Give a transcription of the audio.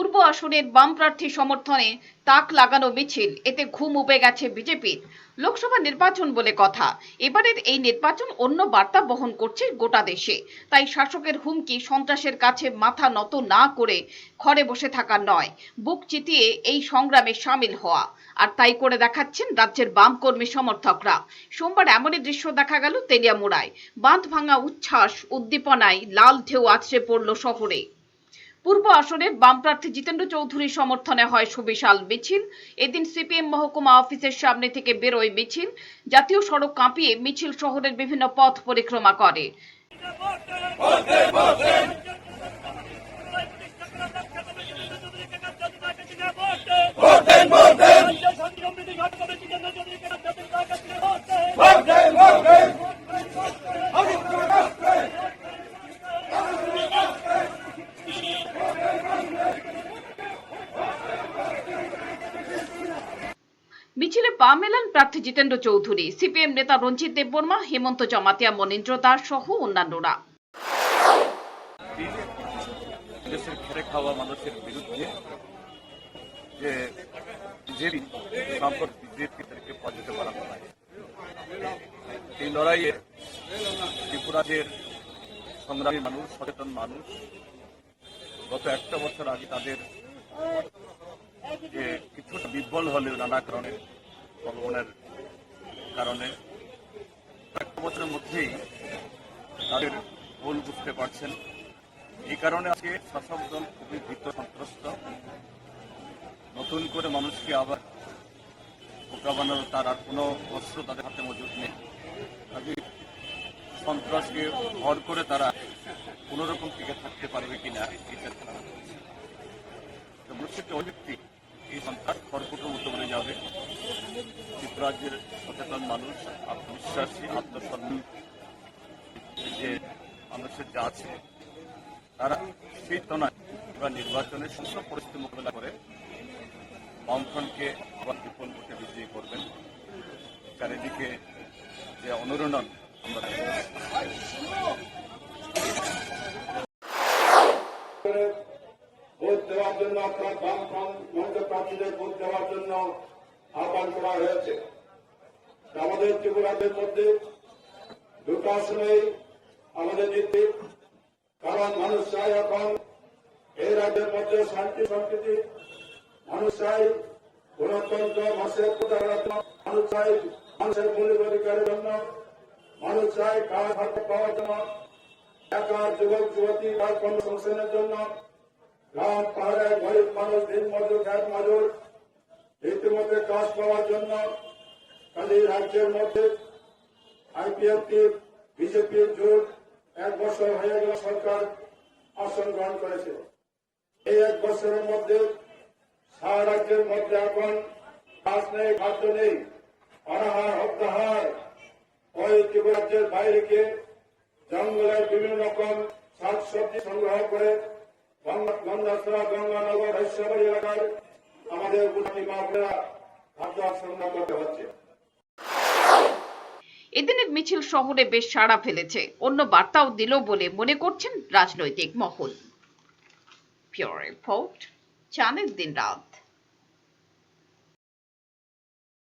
পূর্ব আসনের বাম প্রার্থী সমর্থনে তাক লাগানো মিছিল। এতে ঘুম উবে গেছে বিজেপির। লোকসভা নির্বাচন বলে কথা। এবারের এই নির্বাচন অন্য বার্তা বহন করছে গোটা দেশে। তাই শাসকের হুমকি সন্ত্রাসের কাছে মাথা নত না করে ঘরে বসে থাকা নয়। বুক চিতিয়ে এই সংগ্রামে সামিল হওয়া। আর তাই করে দেখাচ্ছেন রাজ্যের বাম কর্মী সমর্থকরা। সোমবার এমনই দৃশ্য দেখা গেল তেলিয়ামুড়ায়। বাঁধ ভাঙা উচ্ছ্বাস, উদ্দীপনায় লাল ঢেউ আছড়ে পড়ল শহরে। পূর্ব আসনে বাম প্রার্থী জিতেন্দ্র চৌধুরীর সমর্থনে হয় সুবিশাল মিছিল। এদিন সিপিএম মহকুমা অফিসের সামনে থেকে বেরোয় মিছিল। জাতীয় সড়ক কাঁপিয়ে মিছিল শহরের বিভিন্ন পথ পরিক্রমা করে। পা মেলান প্রার্থী জিতেন্দ্র চৌধুরী, সিপিএম নেতা রঞ্জিত দেববর্মা, হেমন্ত জমাতিয়া, মনীন্দ্র দাস সহ অন্যান্যরা। এই লড়াইয়ে ত্রিপুরাজের সংগ্রামী মানুষ, সচেতন মানুষ, গত একটা বছর আগে তাদের যে কিছুটা বিব্বল হলেও নানা কারণে ভগবানের কারণে একটা বছরের মধ্যেই তাদের ভুল বুঝতে পারছেন। এই কারণে আজকে শাসক দল খুবই ভীত, সন্ত্রস্ত। নতুন করে মানুষকে আবার মোকাবানোর তার আর কোনো অস্ত্র তাদের হাতে মজুদ নেই। কাজে সন্ত্রাসকে ভর করে তারা কোনো রকম টিকে থাকতে পারবে কিনা এই চেষ্টা করা হচ্ছে। তো প্রত্যেকটা অভিব্যক্তি, এই সন্ত্রাস ত্রিপুরাজ্যের সচেতন মানুষ, আত্মবিশ্বাসী, আত্মসম্মান যে মানুষের যা আছে, তারা সেই তনায় এবার নির্বাচনের সুস্থ পরিস্থিতি মোকাবেলা করে বামফ্রন্টকে আবার বিপুল ভোটে বিজয়ী করবেন। চারিদিকে যে অনুরণন আমরা ভোট দেওয়ার জন্য আপনার বাম মঞ্চ প্রার্থীদের ভোট দেওয়ার জন্য আহ্বান করা হয়েছে। আমাদের ত্রিপুরাদের মধ্যে দুটো আসনেই আমাদের জিতবে কারণ মানুষ চাই এখন এই রাজ্যের মধ্যে শান্তি, সম্প্রীতি। মানুষ চাই গণতন্ত্র প্রচারণা মানুষ চাই মানুষের মৌলিক অধিকারের জন্য। মানুষ চাই কাজ হাত পাওয়ার জন্য। একার যুবক, যুবতী কাজ কর্মসংস্থানের জন্য। গ্রাম পাহাড়ে গরিব মানুষ দিন মজুর খ্যাত মজুর ইতিমধ্যে কাজ পাওয়ার জন্য। কাজে এই রাজ্যের মধ্যে আইপিএফটি বিজেপির জোট এক বছর হয়ে গেল সরকার আসন গ্রহণ করেছে। এই এক বছরের মধ্যে সারা রাজ্যের মধ্যে এখন কাজ নেই খাদ্য নেই, অনাহার, হত্যাহার। ওই ত্রিপুরাজ্যের বাইরে গিয়ে জঙ্গলের বিভিন্ন রকম শাক সবজি সংগ্রহ করে গঙ্গাসরা গঙ্গানগর হৈশ্যবাড়ি এলাকার আমাদের গুণী মাপেরা খাদ্য সংগ্রহ করতে হচ্ছে। এদিনের মিছিল শহরে বেশ সাড়া ফেলেছে। অন্য বার্তাও দিল বলে মনে করছেন রাজনৈতিক মহল। রিপোর্ট চ্যানেল দিন রাত।